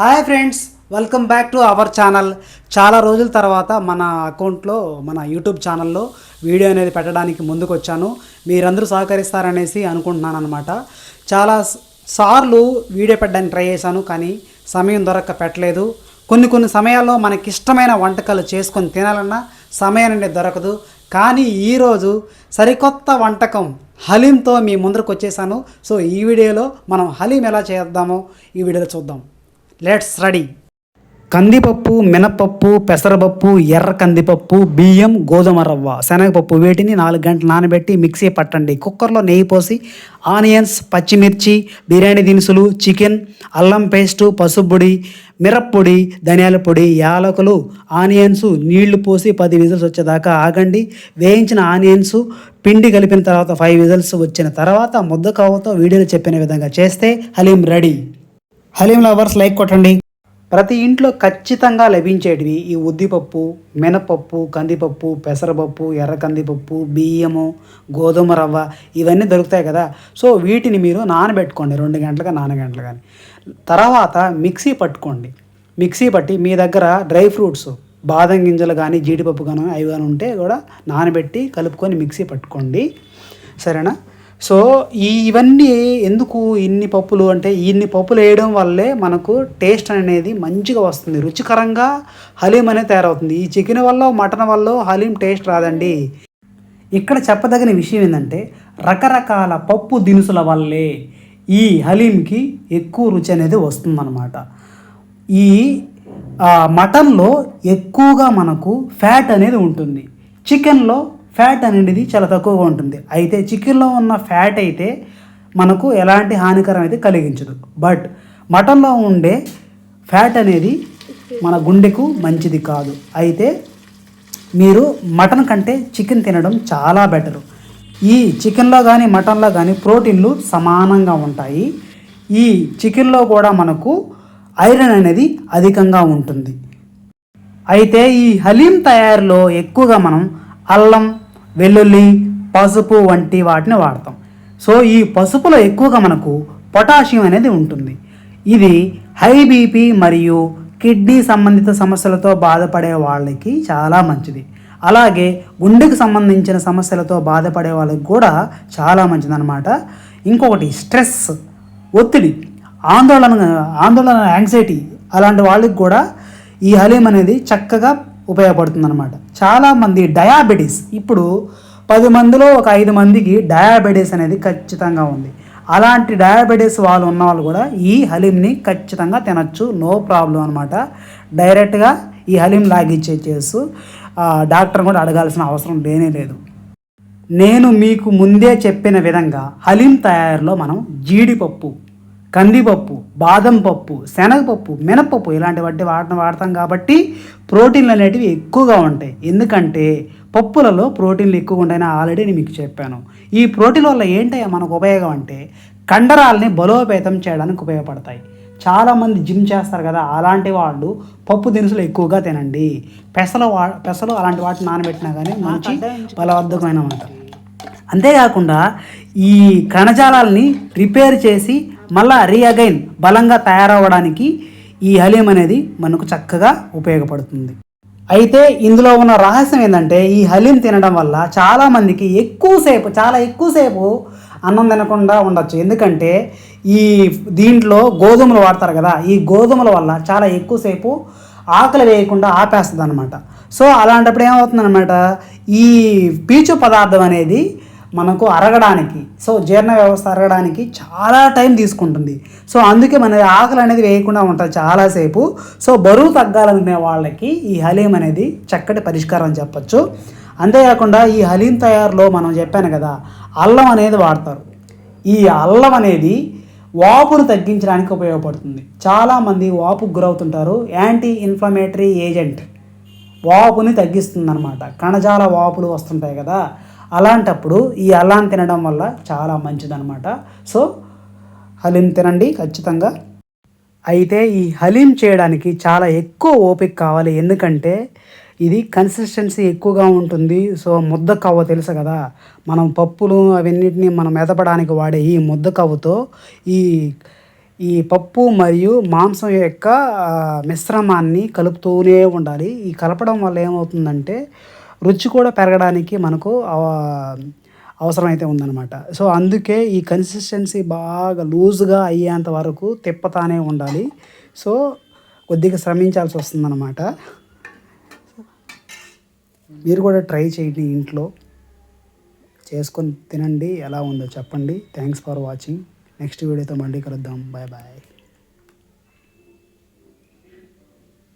Hi friends welcome back to our channel. చాలా రోజుల తర్వాత మన అకౌంట్లో మన యూట్యూబ్ ఛానల్లో వీడియో అనేది పెట్టడానికి ముందుకు వచ్చాను మీరందరూ సహకరిస్తారనేసి అనుకుంటున్నాను అనమాట చాలా సార్లు వీడియో పెట్టడానికి ట్రై చేశాను కానీ సమయం దొరక్క పెట్టలేదు. కొన్ని కొన్ని సమయాల్లో మనకి ఇష్టమైన వంటకాలు చేసుకొని తినాలన్నా సమయం అనేది దొరకదు. కానీ ఈరోజు సరికొత్త వంటకం హలీంతో మీ ముందరకు వచ్చేసాను సో ఈ వీడియోలో మనం హలీం ఎలా చేద్దామో ఈ వీడియోలో చూద్దాం. లెట్స్ రెడీ కందిపప్పు మినపప్పు పెసరపప్పు ఎర్ర కందిపప్పు బియ్యం గోధుమ రవ్వ. శనగపప్పు వీటిని నాలుగు గంటలు నానబెట్టి మిక్సీ పట్టండి. కుక్కర్లో నెయ్యి పోసి ఆనియన్స్ పచ్చిమిర్చి బిర్యానీ దినుసులు చికెన్ అల్లం పేస్టు పసుపుపొడి మిరప్పొడి ధనియాల పొడి యాలకులు ఆనియన్స్ నీళ్ళు పోసి పది విజిల్స్ వచ్చేదాకా ఆగండి. వేయించిన ఆనియన్స్ పిండి కలిపిన తర్వాత ఫైవ్ విజిల్స్ వచ్చిన తర్వాత ముద్దకావతో వీడియోలో చెప్పిన విధంగా చేస్తే haleem ready. Haleem lovers like కొట్టండి. ప్రతి ఇంట్లో ఖచ్చితంగా లభించేటివి ఈ ఉద్దిపప్పు మినపప్పు కందిపప్పు పెసరపప్పు ఎర్ర కందిపప్పు బియ్యము గోధుమ రవ్వ ఇవన్నీ దొరుకుతాయి కదా. సో వీటిని మీరు నానబెట్టుకోండి రెండు గంటలుగా నాలుగు గంటలు కానీ తర్వాత మిక్సీ పట్టుకోండి. మిక్సీ పట్టి మీ దగ్గర డ్రై ఫ్రూట్స్ బాదం గింజలు కానీ జీడిపప్పు కానీ అవి కానీ ఉంటే కూడా నానబెట్టి కలుపుకొని మిక్సీ పట్టుకోండి. సరేనా? సో ఈ ఇవన్నీ ఎందుకు ఇన్ని పప్పులు అంటే ఇన్ని పప్పులు వేయడం వల్లే మనకు టేస్ట్ అనేది మంచిగా వస్తుంది రుచికరంగా హలీం అనేది తయారవుతుంది. ఈ చికెన్ వల్ల మటన్ వల్ల హలీం టేస్ట్ రాదండి. ఇక్కడ చెప్పదగిన విషయం ఏంటంటే రకరకాల పప్పు దినుసుల వల్లే ఈ హలీంకి ఎక్కువ రుచి అనేది వస్తుందన్నమాట. ఈ మటన్లో ఎక్కువగా మనకు ఫ్యాట్ అనేది ఉంటుంది. చికెన్లో ఫ్యాట్ అనేది చాలా తక్కువగా ఉంటుంది. అయితే చికెన్లో ఉన్న ఫ్యాట్ అయితే మనకు ఎలాంటి హానికరం అయితే కలిగించదు. బట్ మటన్లో ఉండే ఫ్యాట్ అనేది మన గుండెకు మంచిది కాదు. అయితే మీరు మటన్ కంటే చికెన్ తినడం చాలా బెటరు. ఈ చికెన్లో కానీ మటన్లో కానీ ప్రోటీన్లు సమానంగా ఉంటాయి. ఈ చికెన్లో కూడా మనకు ఐరన్ అనేది అధికంగా ఉంటుంది. అయితే ఈ హలీం తయారీలో ఎక్కువగా మనం అల్లం వెల్లుల్లి పసుపు వంటి వాటిని వాడతాం. సో ఈ పసుపులో ఎక్కువగా మనకు పొటాషియం అనేది ఉంటుంది. ఇది హై బీపీ మరియు కిడ్నీ సంబంధిత సమస్యలతో బాధపడే వాళ్ళకి చాలా మంచిది. అలాగే గుండెకు సంబంధించిన సమస్యలతో బాధపడే వాళ్ళకి కూడా చాలా మంచిదన్నమాట. ఇంకొకటి స్ట్రెస్ ఒత్తిడి ఆందోళన ఆందోళన యాంగ్జైటీ అలాంటి వాళ్ళకి కూడా ఈ హలీం అనేది చక్కగా ఉపయోగపడుతుంది అనమాట చాలామంది డయాబెటీస్ ఇప్పుడు పది మందిలో ఒక ఐదు మందికి డయాబెటీస్ అనేది ఖచ్చితంగా ఉంది. అలాంటి డయాబెటీస్ వాళ్ళు ఉన్న వాళ్ళు కూడా ఈ హలీంని ఖచ్చితంగా తినచ్చు నో ప్రాబ్లం అనమాట డైరెక్ట్గా ఈ హలీం లాగిచ్చేసేసు డాక్టర్ కూడా అడగాల్సిన అవసరం లేనే లేదు. నేను మీకు ముందే చెప్పిన విధంగా హలీం తయారీలో మనం జీడిపప్పు కందిపప్పు బాదం పప్పు శనగపప్పు మినపప్పు ఇలాంటి వాటి వాటిని వాడతాం కాబట్టి ప్రోటీన్లు అనేటివి ఎక్కువగా ఉంటాయి. ఎందుకంటే పప్పులలో ప్రోటీన్లు ఎక్కువ ఉంటాయని ఆల్రెడీ నేను మీకు చెప్పాను. ఈ ప్రోటీన్ వల్ల ఏంటయ్యా మనకు ఉపయోగం అంటే కండరాలని బలోపేతం చేయడానికి ఉపయోగపడతాయి. చాలామంది జిమ్ చేస్తారు కదా అలాంటి వాళ్ళు పప్పు దినుసులు ఎక్కువగా తినండి. పెసలు వా పెసలు అలాంటి వాటిని నానబెట్టినా కానీ మంచి బలవర్ధకమైన వంట అంతేకాకుండా ఈ కణజాలాల్ని రిపేర్ చేసి మళ్ళా రీఅగైన్ బలంగా తయారవ్వడానికి ఈ హలీం అనేది మనకు చక్కగా ఉపయోగపడుతుంది. అయితే ఇందులో ఉన్న రహస్యం ఏంటంటే ఈ హలీం తినడం వల్ల చాలామందికి ఎక్కువసేపు చాలా ఎక్కువసేపు అన్నం తినకుండా ఉండొచ్చు. ఎందుకంటే ఈ దీంట్లో గోధుమలు వాడతారు కదా ఈ గోధుమల వల్ల చాలా ఎక్కువసేపు ఆకలి వేయకుండా ఆపేస్తుంది అనమాట సో అలాంటప్పుడు ఏమవుతుందన్నమాట? ఈ పీచు పదార్థం అనేది మనకు అరగడానికి సో జీర్ణ వ్యవస్థ అరగడానికి చాలా టైం తీసుకుంటుంది. సో అందుకే మన ఆకలి అనేది వేయకుండా ఉంటుంది చాలాసేపు. సో బరువు తగ్గాలనుకునే వాళ్ళకి ఈ హలీం అనేది చక్కటి పరిష్కారం అని చెప్పొచ్చు. అంతేకాకుండా ఈ హలీం తయారులో మనం చెప్పాను కదా అల్లం అనేది వాడతారు. ఈ అల్లం అనేది వాపును తగ్గించడానికి ఉపయోగపడుతుంది. చాలామంది వాపుకు గురవుతుంటారు. యాంటీ ఇన్ఫ్లమేటరీ ఏజెంట్ వాపుని తగ్గిస్తుందన్నమాట. కణజాల వాపులు వస్తుంటాయి కదా అలాంటప్పుడు ఈ అలాం తినడం వల్ల చాలా మంచిదన్నమాట. సో హలీం తినండి ఖచ్చితంగా. అయితే ఈ హలీం చేయడానికి చాలా ఎక్కువ ఓపిక కావాలి. ఎందుకంటే ఇది కన్సిస్టెన్సీ ఎక్కువగా ఉంటుంది. సో ముద్ద కవ్వ తెలుసు కదా. మనం పప్పులు అవన్నిటిని మనం మెదపడానికి వాడే ఈ ముద్ద కవ్వతో ఈ ఈ పప్పు మరియు మాంసం యొక్క మిశ్రమాన్ని కలుపుతూనే ఉండాలి. ఈ కలపడం వల్ల ఏమవుతుందంటే రుచి కూడా పెరగడానికి మనకు అవ- అవసరమైతే ఉందన్నమాట. సో అందుకే ఈ కన్సిస్టెన్సీ బాగా లూజ్గా అయ్యేంత వరకు తిప్పతానే ఉండాలి. సో కొద్దిగా శ్రమించాల్సి వస్తుందన్నమాట. మీరు కూడా ట్రై చేయండి ఇంట్లో. చేసుకొని తినండి. ఎలా ఉందో చెప్పండి. థ్యాంక్స్ ఫర్ వాచింగ్ నెక్స్ట్ వీడియోతో మళ్ళీ కలుద్దాం. Bye bye